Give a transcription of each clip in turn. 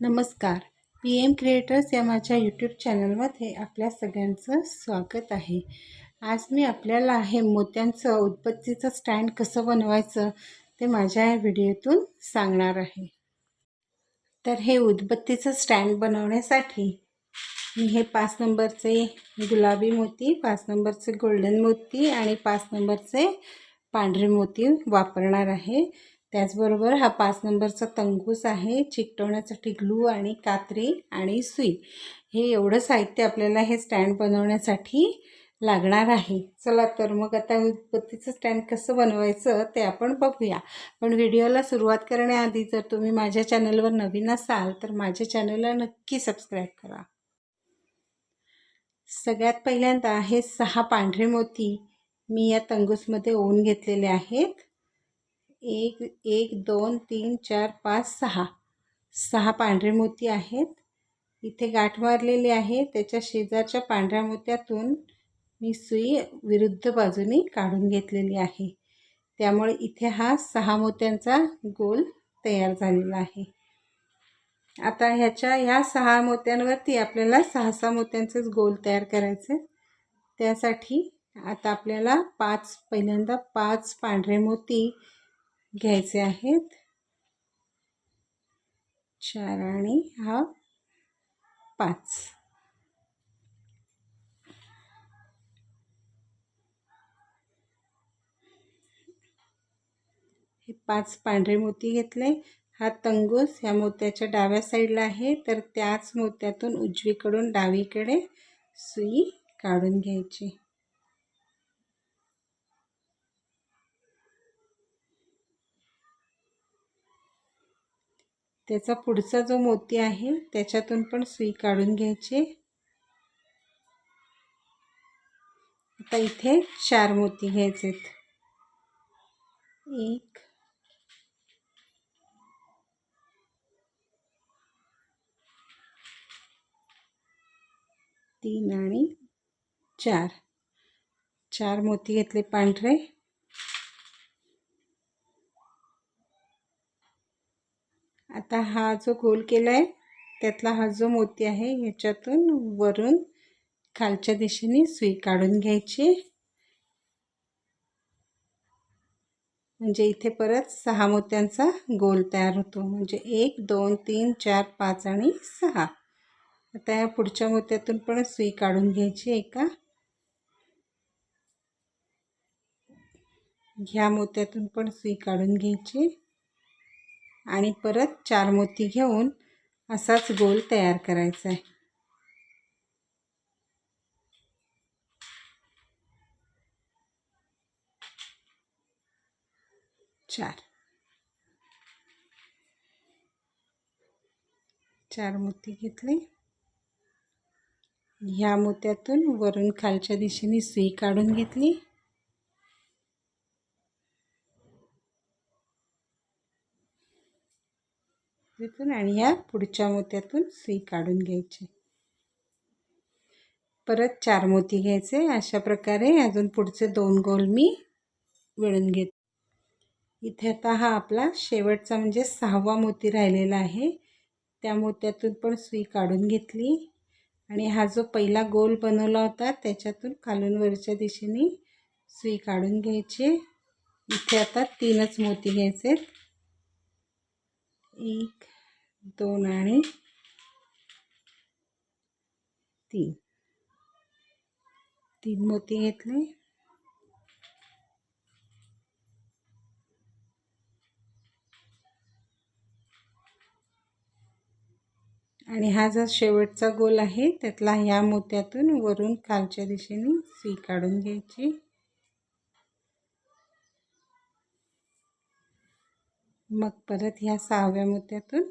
नमस्कार. P M creators या माझ्या यूट्यूब चॅनलमध्ये आपल्या सगळ्यांचं स्वागत आहे. आज मी आपल्याला हे मोत्यांचं उत्पत्तीचं स्टँड कसं बनवायचं ते माझ्या या व्हिडिओतून सांगणार आहे. तर हे उदबत्तीचं स्टँड बनवण्यासाठी मी हे पाच नंबरचे गुलाबी मोती पाच नंबरचे गोल्डन मोती आणि पाच नंबरचे पांढरे मोती वापरणार आहे. त्याचबरोबर हा पाच नंबरचा तंगूस आहे चिकटवण्यासाठी ग्लू आणि कात्री आणि सुई. हे एवढं साहित्य आपल्याला हे स्टँड बनवण्यासाठी लागणार आहे. चला तर मग आता उत्पत्तीचं स्टँड कसं बनवायचं ते आपण बघूया. पण व्हिडिओला सुरुवात करण्याआधी जर तुम्ही माझ्या चॅनलवर नवीन असाल तर माझ्या चॅनलला नक्की सबस्क्राईब करा. सगळ्यात पहिल्यांदा हे सहा पांढरे मोती मी या तंगूसमध्ये ओवून घेतलेले आहेत. एक एक दोन तीन चार पाच सहा. सहा पांढरे मोती आहेत. इथे गाठ मारलेली आहे. त्याच्या शेजारच्या पांढऱ्या मोत्यातून मी सुई विरुद्ध बाजूने काढून घेतलेली आहे. त्यामुळे इथे हा सहा मोत्यांचा गोल तयार झालेला आहे. आता ह्याच्या ह्या सहा मोत्यांवरती आपल्याला सहा सहा मोत्यांचंच गोल तयार करायचं त्यासाठी आता आपल्याला पाच पहिल्यांदा पाच पांढरे मोती घ्यायचे आहेत. चार आणि हा पाच. हे पाच पांढरे मोती घेतले. हा तंगूस ह्या मोत्याच्या डाव्या साईडला आहे. तर त्याच मोत्यातून उजवीकडून डावीकडे सुई काढून घ्यायची. त्याचा पुढचा जो मोती आहे त्याच्यातून पण सुई काढून घ्यायची. आता इथे चार मोती घ्यायचेत. एक तीन आणि चार. चार मोती घेतले पांढरे. आता हा जो गोल केला आहे त्यातला हा जो मोती आहे ह्याच्यातून वरून खालच्या दिशेने सुई काढून घ्यायची. म्हणजे इथे परत सहा मोत्यांचा गोल तयार होतो. म्हणजे एक दोन तीन चार पाच आणि सहा. आता या पुढच्या मोत्यातून पण सुई काढून घ्यायची एका ह्या मोत्यातून पण सुई काढून घ्यायची. आणि परत चार मोती घेऊन असाच गोल तयार करायचा आहे. चार. चार मोती घेतले. ह्या मोत्यातून वरून खालच्या दिशेने सुई काढून घेतली. मोत्यातून आणि ह्या पुढच्या मोत्यातून सुई काढून घ्यायची. परत चार मोती घ्यायचे. अशा प्रकारे अजून पुढचे दोन गोल मी विळून घेत. इथे आता हा आपला शेवटचा म्हणजे सहावा मोती राहिलेला आहे. त्या मोत्यातून पण सुई काढून घेतली. आणि हा जो पहिला गोल बनवला होता त्याच्यातून खालून वरच्या दिशेने सुई काढून घ्यायची. इथे आता तीनच मोती घ्यायचे एक दोन आणि तीन. तीन मोती घेतले. आणि हा जो शेवटचा गोल आहे त्यातला ह्या मोत्यातून वरून खालच्या दिशेने सी काढून घ्यायची. मग परत ह्या सहाव्या मोत्यातून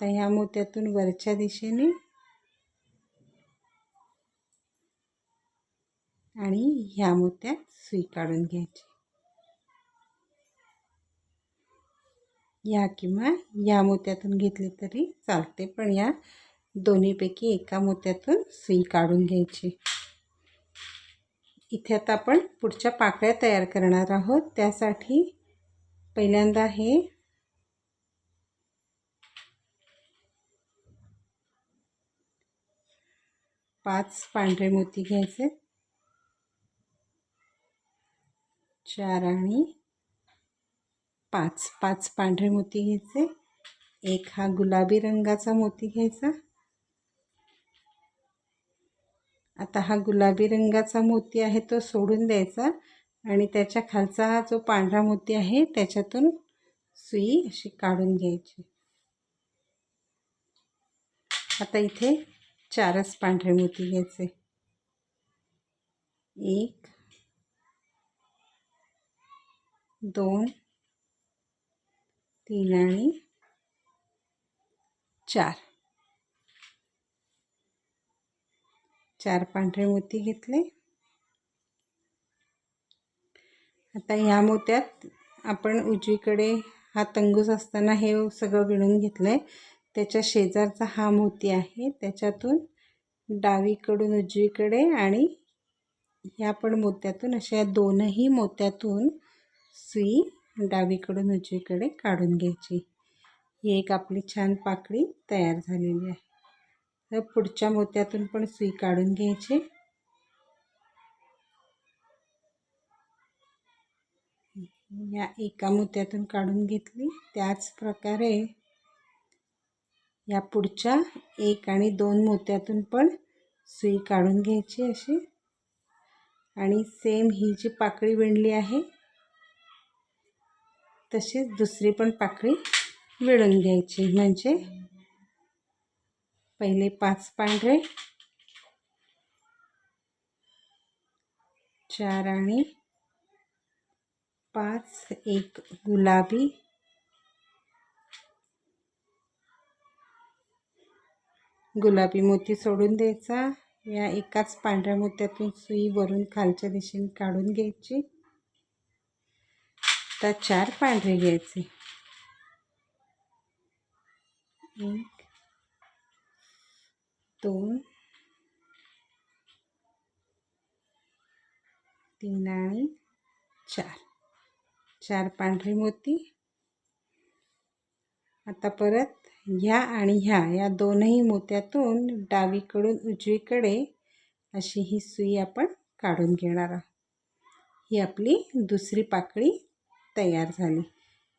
आता ह्या मोत्यातून वरच्या दिशेने आणि ह्या मोत्यात सुई काढून घ्यायची. या किंवा या मोत्यातून घेतली तरी चालते पण या दोन्हीपैकी एका मोत्यातून सुई काढून घ्यायची. इथे आता आपण पुढच्या पाकळ्या तयार करणार आहोत. त्यासाठी पहिल्यांदा हे पाच पांढरे मोती घ्यायचे. चार आणि पाच पाच पांढरे मोती घ्यायचे. एक हा गुलाबी रंगाचा मोती घ्यायचा. आता हा गुलाबी रंगाचा मोती आहे तो सोडून द्यायचा आणि त्याच्या खालचा हा जो पांढरा मोती आहे त्याच्यातून सुई अशी काढून घ्यायची. आता इथे चारच पांढरे मोती घ्यायचे. एक दोन तीन आणि चार. चार पांढरे मोती घेतले. आता ह्या मोत्यात आपण उजवीकडे हा तंगूस असताना हे सगळं विणून घेतलं आहे त्याच्या शेजारचा हा मोती आहे. त्याच्यातून डावीकडून उजवीकडे आणि ह्या पण मोत्यातून अशा या दोनही मोत्यातून सुई डावीकडून उजवीकडे काढून घ्यायची. ही एक आपली छान पाकळी तयार झालेली आहे. तर पुढच्या मोत्यातून पण सुई काढून घ्यायची. या एका मोत्यातून काढून घेतली. त्याच प्रकारे या पुढच्या एक आणि दोन मोत्यातून पण सुई काढून घ्यायची अशी. आणि सेम ही जी पाकळी विणली आहे तशीच दुसरी पण पाकळी विणून घ्यायची. म्हणजे पहिले पाच पांढरे चार आणि पाच एक गुलाबी गुलाबी मोती सोडून द्यायचा. या एकाच पांढऱ्या मोत्यातून सुई वरून खालच्या दिशेने काढून घ्यायची. आता चार पांढरे घ्यायचे. एक दोन तीन आणि चार. चार पांढरी मोती. आता परत ह्या आणि ह्या या दोनही मोत्यातून डावीकडून उजवीकडे अशी ही सुई आपण काढून घेणार आहोत. ही आपली दुसरी पाकळी तयार झाली.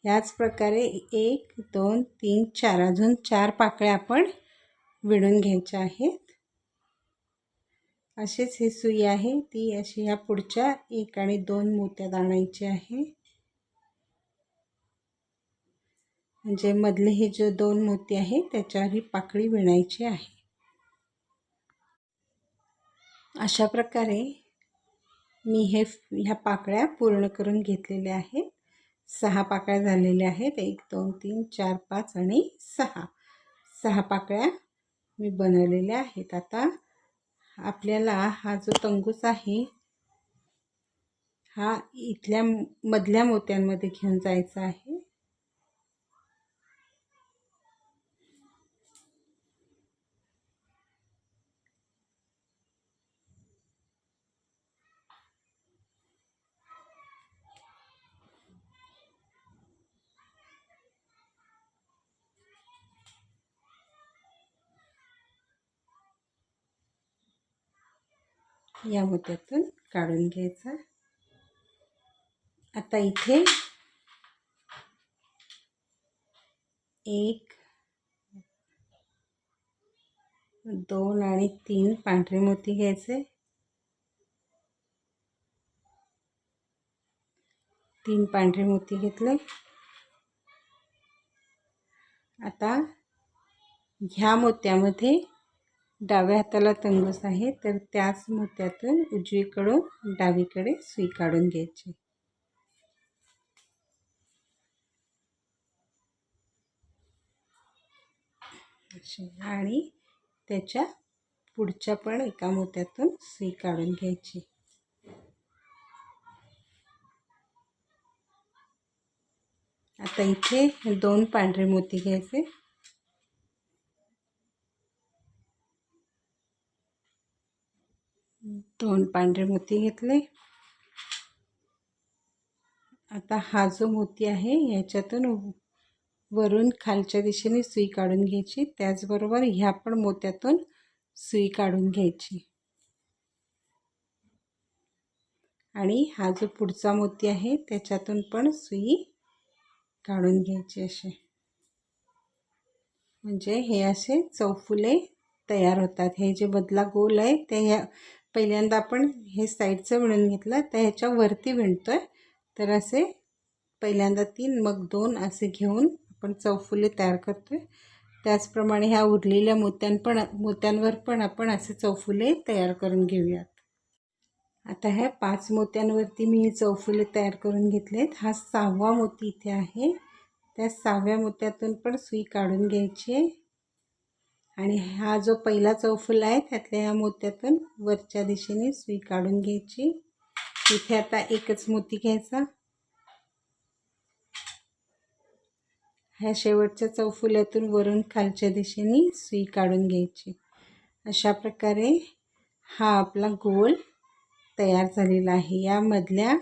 याच प्रकारे एक दोन तीन चार अजून चार पाकळ्या आपण विणून घ्यायच्या आहेत. अशीच ही सुई आहे. ती अशी ह्या पुढच्या एक आणि दोन मोत्यात आणायची आहे. म्हणजे मधले हे जे दोन मोती आहे त्याच्यावर ही पाकळी विणायची आहे. अशा प्रकारे मी हे ह्या पाकळ्या पूर्ण करून घेतलेल्या आहेत. सहा पाकळ्या झालेल्या आहेत. एक दोन तीन चार पाच आणि सहा. सहा पाकळ्या मी बनवलेल्या आहेत. आता आपल्याला हा जो तंगूस आहे हा इथल्या मधल्या मोत्यांमध्ये घेऊन जायचा आहे. या मोत्यातून काढून घ्यायचा. आता इथे एक दोन आणि तीन पांढरे मोती घ्यायचे. तीन पांढरे मोती घेतले. आता ह्या मोत्यामध्ये डाव्या हाताला तंगूस आहे तर त्याच मोत्यातून उजवीकडून डावीकडे सुई काढून घ्यायची. आणि त्याच्या पुढच्या पण एका मोत्यातून सुई काढून घ्यायची. आता इथे दोन पांढरे मोती घ्यायचे. दोन पांढरे मोती घेतले. आता हा जो मोती आहे याच्यातून वरून खालच्या दिशेने सुई काढून घ्यायची. त्याचबरोबर ह्या पण मोत्यातून सुई काढून घ्यायची. आणि हा जो पुढचा मोती आहे त्याच्यातून पण सुई काढून घ्यायची असे म्हणजे हे असे चौफुले तयार होतात. हे जे बदला गोल आहे ते ह्या पहिल्यांदा आपण हे साईडचं विणून घेतलं तर ह्याच्यावरती विणतो आहे तर असे पहिल्यांदा तीन मग दोन असे घेऊन आपण चौफुले तयार करतो आहे त्याचप्रमाणे ह्या उरलेल्या मोत्यां पण मोत्यांवर पण आपण असे चौफुले तयार करून घेऊयात. आता ह्या पाच मोत्यांवरती मी हे चौफुले तयार करून घेतलेत. हा सहावा मोती इथे आहे. त्या सहाव्या मोत्यातून पण सुई काढून घ्यायची आहे. आणि हा जो पहिला चौफुला आहे त्यातल्या ह्या मोत्यातून वरच्या दिशेने सुई काढून घ्यायची. इथे आता एकच मोती घ्यायचा. ह्या शेवटच्या चौफुल्यातून वरून खालच्या दिशेने सुई काढून घ्यायची. अशा प्रकारे हा आपला गोल तयार झालेला आहे. यामधल्या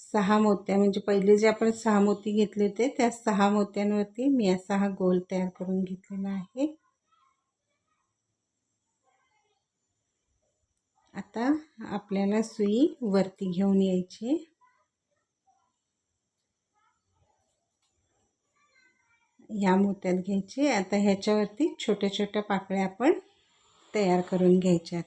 सहा मोत्या म्हणजे पहिले जे आपण सहा मोती घेतले होते त्या सहा मोत्यांवरती मी असा हा गोल तयार करून घेतलेला आहे. आता आपल्याला सुई वरती घेऊन यायची. ह्या मोत्यात घ्यायची. आता ह्याच्यावरती छोट्या छोट्या पाकळ्या आपण तयार करून घ्यायच्यात.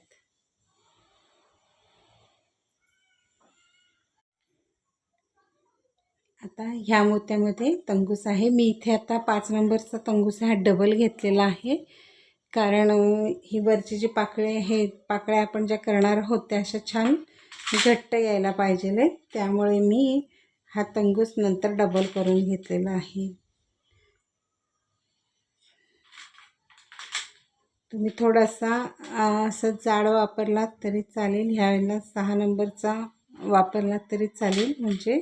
आता ह्या मोत्यामध्ये तंगूस आहे. मी इथे आता पाच नंबरचा तंगूस हा डबल घेतलेला आहे. कारण ही वरची जी पाकळी आहे पाकळ्या आपण ज्या करणार आहोत त्या अशा छान घट्ट यायला पाहिजे त्यामुळे मी हा तंगूस नंतर डबल करून घेतलेला आहे. तुम्ही थोडासा असं जाड वापरलात तरी चालेल. ह्यावेळेला सहा नंबरचा वापरलात तरी चालेल. म्हणजे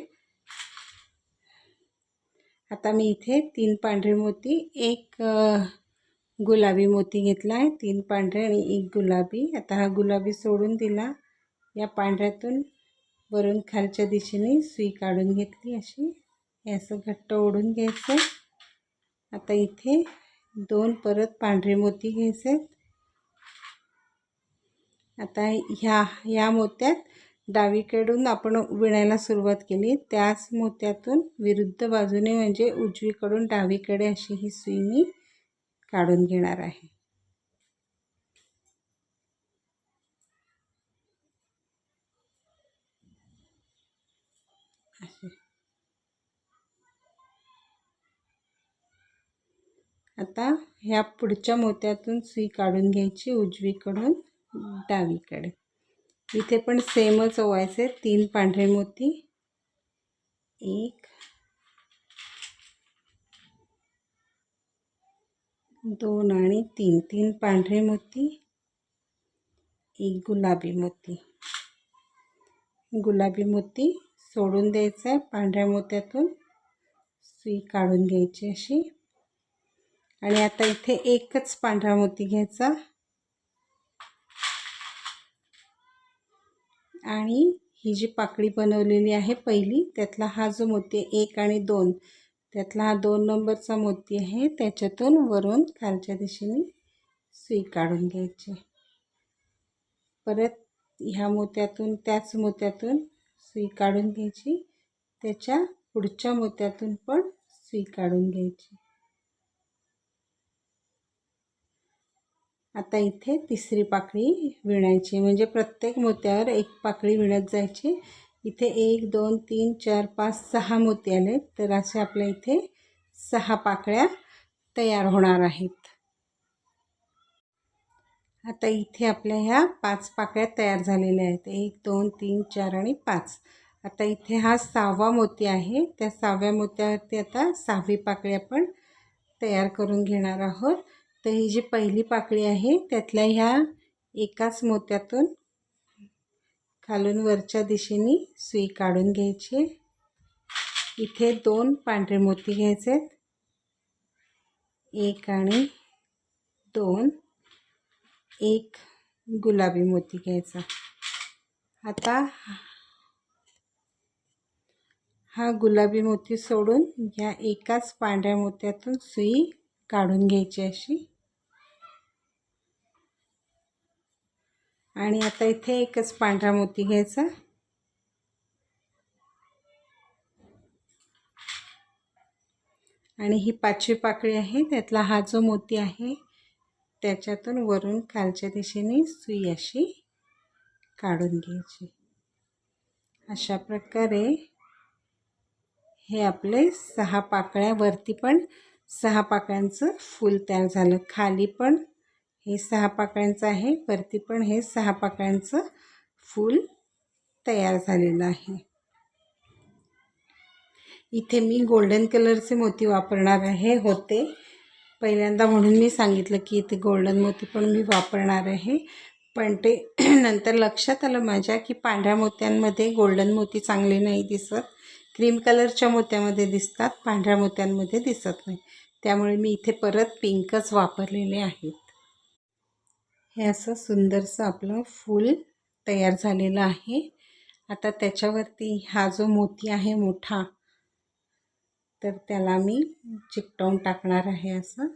आता मी इथे तीन पांढरे मोती एक गुलाबी मोती घेतला आहे तीन पांढरे आणि एक गुलाबी. आता हा गुलाबी सोडून दिला. या पांढऱ्यातून वरून खालच्या दिशेने सुई काढून घेतली अशी. हे असं घट्ट ओढून घ्यायचं आता इथे दोन परत पांढरे मोती घ्यायचे आता ह्या ह्या मोत्यात डावीकडून आपण विणायला सुरुवात केली. त्याच मोत्यातून विरुद्ध बाजूने म्हणजे उजवीकडून डावीकडे अशी ही सुई मी काढून घेणार आहे. आता ह्या पुढच्या मोत्यातून सुई काढून घ्यायची उजवीकडून डावीकडे. इथे पण सेमच ओवायचे तीन पांढरे मोती. एक दोन आणि तीन तीन पांढरे मोती एक गुलाबी मोती. गुलाबी मोती सोडून द्यायचा आहे पांढऱ्या मोत्यातून सुई काढून घ्यायची अशी. आणि आता इथे एकच पांढरा मोती घ्यायचा. आणि ही जी पाकळी बनवलेली आहे पहिली त्यातला हा जो मोती एक आणि दोन त्यातला हा दोन नंबरचा मोती आहे. त्याच्यातून वरून खालच्या दिशेने सुई काढून घ्यायची. परत ह्या मोत्यातून त्याच मोत्यातून सुई काढून घ्यायची. त्याच्या पुढच्या मोत्यातून पण सुई काढून घ्यायची. आता इथे तिसरी पाकळी विणायची म्हणजे प्रत्येक मोत्यावर एक पाकळी विणत जायची. इथे एक दोन तीन चार पाच सहा मोती आले तर असे आपल्या इथे सहा पाकळ्या तयार होणार आहेत. आता इथे आपल्या ह्या पाच पाकळ्या तयार झालेल्या आहेत. एक दोन तीन चार आणि पाच. आता इथे हा सहावा मोती आहे. त्या सहाव्या मोत्यावरती आता सहावी पाकळी आपण तयार करून घेणार आहोत. तर ही जी पहिली पाकळी आहे त्यातल्या ह्या एकाच मोत्यातून खालून वरच्या दिशेने सुई काढून घ्यायची. इथे दोन पांढरे मोती घ्यायचे एक आणि दोन. एक गुलाबी मोती घ्यायचा. आता हा गुलाबी मोती सोडून या एकाच पांढऱ्या मोत्यातून सुई काढून घ्यायची अशी. आणि आता इथे एकच पांढरा मोती घ्यायचा. आणि ही पाचवी पाकळी आहे त्यातला हा जो मोती आहे त्याच्यातून वरून खालच्या दिशेने सुई अशी काढून घ्यायची. अशा प्रकारे हे आपले सहा पाकळ्यावरती पण सहा पाकळ्यांचं फूल तयार झालं. खाली पण हे सहा पाकळ्यांचं आहे. वरती पण हे सहा पाकळ्यांचं फूल तयार झालेलं आहे. इथे मी गोल्डन कलरचे मोती वापरणार आहे होते. पहिल्यांदा म्हणून मी सांगितलं की इथे गोल्डन मोती पण मी वापरणार आहे. पण ते नंतर लक्षात आलं माझ्या की पांढऱ्या मोत्यांमध्ये गोल्डन मोती चांगले नाही दिसत. क्रीम कलरच्या मोत्यामध्ये दिसतात पांढऱ्या मोत्यांमध्ये दिसत नाही. त्यामुळे मी इथे परत पिंकच वापरलेले आहेत. हे असं सुंदरसं आपलं फूल तयार झालेलं आहे. आता त्याच्यावरती हा जो मोती आहे मोठा तर त्याला मी चिकटवून टाकणार आहे असं.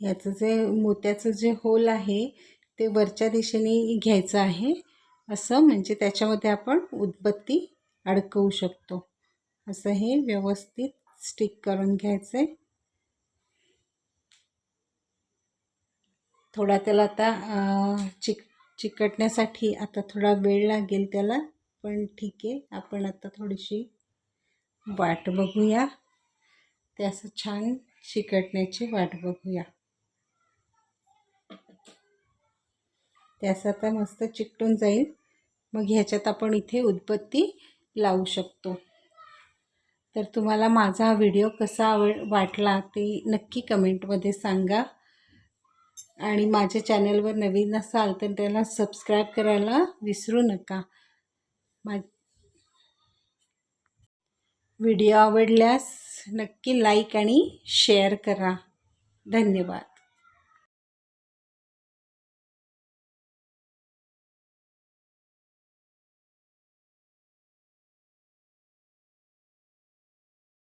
ह्याचं जे मोत्याचं जे होल आहे ते वरच्या दिशेने घ्यायचं आहे. असं म्हणजे त्याच्यामध्ये आपण उदबत्ती अडकवू शकतो. असं हे व्यवस्थित स्टिक करून घ्यायचं आहे थोडा त्याला आता चिक चिकटण्यासाठी आता थोडा वेळ लागेल त्याला पण ठीक आहे. आपण आता थोडीशी वाट बघूया. ते असं छान चिकटण्याची वाट बघूया. ते असं आता मस्त चिकटून जाईल. मग ह्याच्यात आपण इथे उदबत्ती लावू शकतो. तर तुम्हाला माझा हा व्हिडिओ कसा आवड वाटला ते नक्की कमेंटमध्ये सांगा. आणि माझ्या चॅनलवर नवीन असाल तर त्याला सबस्क्राईब करायला विसरू नका. मा व्हिडिओ आवडल्यास नक्की लाईक आणि शेअर करा. धन्यवाद.